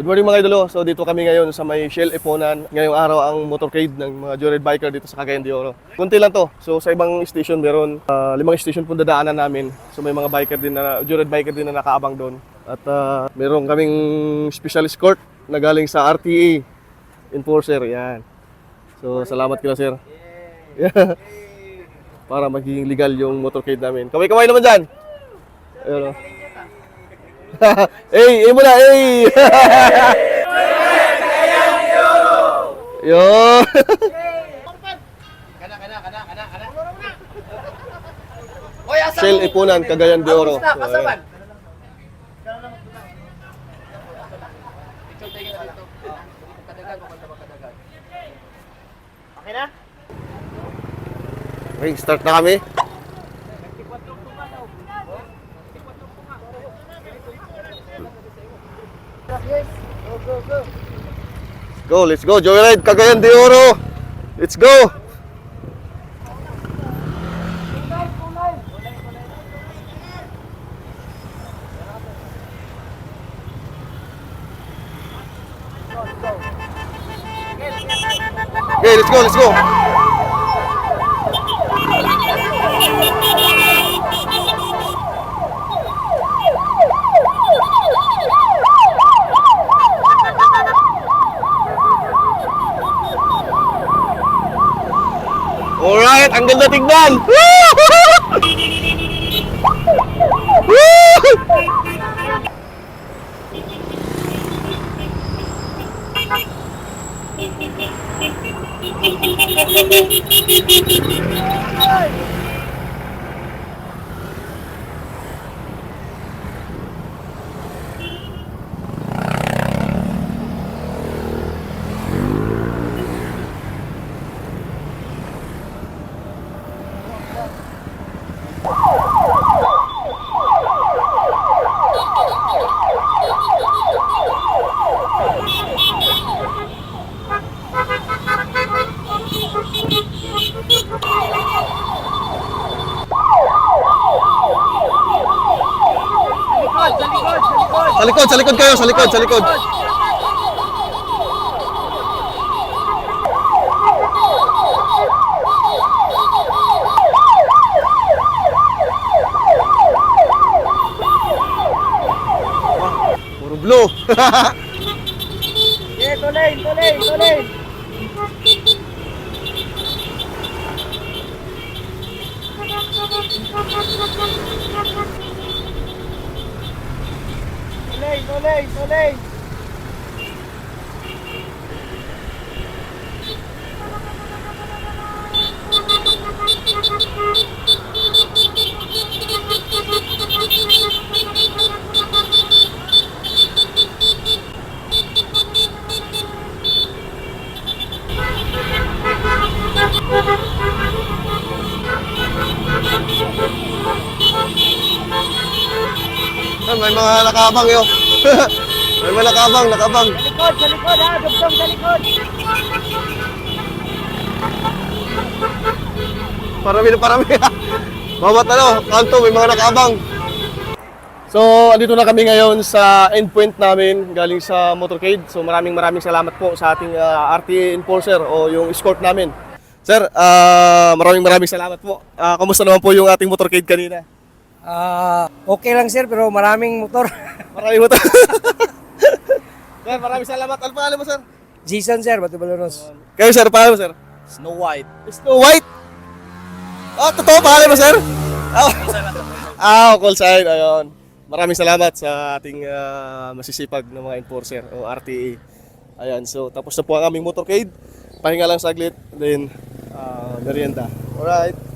Good morning mga idolo. So dito kami ngayon sa may Shell Eponan. Ngayong araw ang motorcade ng mga joyride biker dito sa Cagayan de Oro. Kunti lang to. So sa ibang station meron ah, limang station po dadaanan namin. So may mga biker din na joyride biker din na nakaabang doon. At ah, meron kaming special escort na galing sa RTA enforcer. Yan. So salamat kila sir. Para magiging legal yung motorcade namin. Kamay-kamay naman dyan. Ayun o. Ey, eh mo na, ey! Yo! Shell Ipunan, Cagayan de Oro. So, ayan. Okay na? Okay, start na kami. Go, let's go. Joyride, Cagayan de Oro. Let's go. Okay, let's go, let's go. Alright, ang ganda tignan! Sa likod, sa likod kayo, sa likod, sa likod. Puro blue. Yeah, tuloy, tuloy, tuloy. Tuloy, tuloy, tuloy. Ah, may mga nakabang yo. may mga nakabang, nakabang. Sa likod, sa likod ha, dugtong sa likod. Parami na parami. Bawat ano, kanto may mga nakabang. So, andito na kami ngayon sa endpoint namin galing sa motorcade. So, maraming maraming salamat po sa ating ah, RTA enforcer o yung escort namin. Sir, ah, maraming maraming salamat po. Ah, kamusta naman po yung ating motorcade kanina? Ah, okay lang sir, pero maraming motor. Maraming motor. sir, maraming salamat. Ano pangalan mo, sir? Jason sir, Batu Balonos. Kayo, sir, pangalan mo, sir? Snow White. Snow White? Ah, totoo pangalan mo, sir? Ah, ah call sign. Ayun. Maraming salamat sa ating ah, masisipag na mga enforcer o RTA. Ayan, so tapos na po ang aming motorcade. Pahinga lang saglit, then ah, merienda. Alright.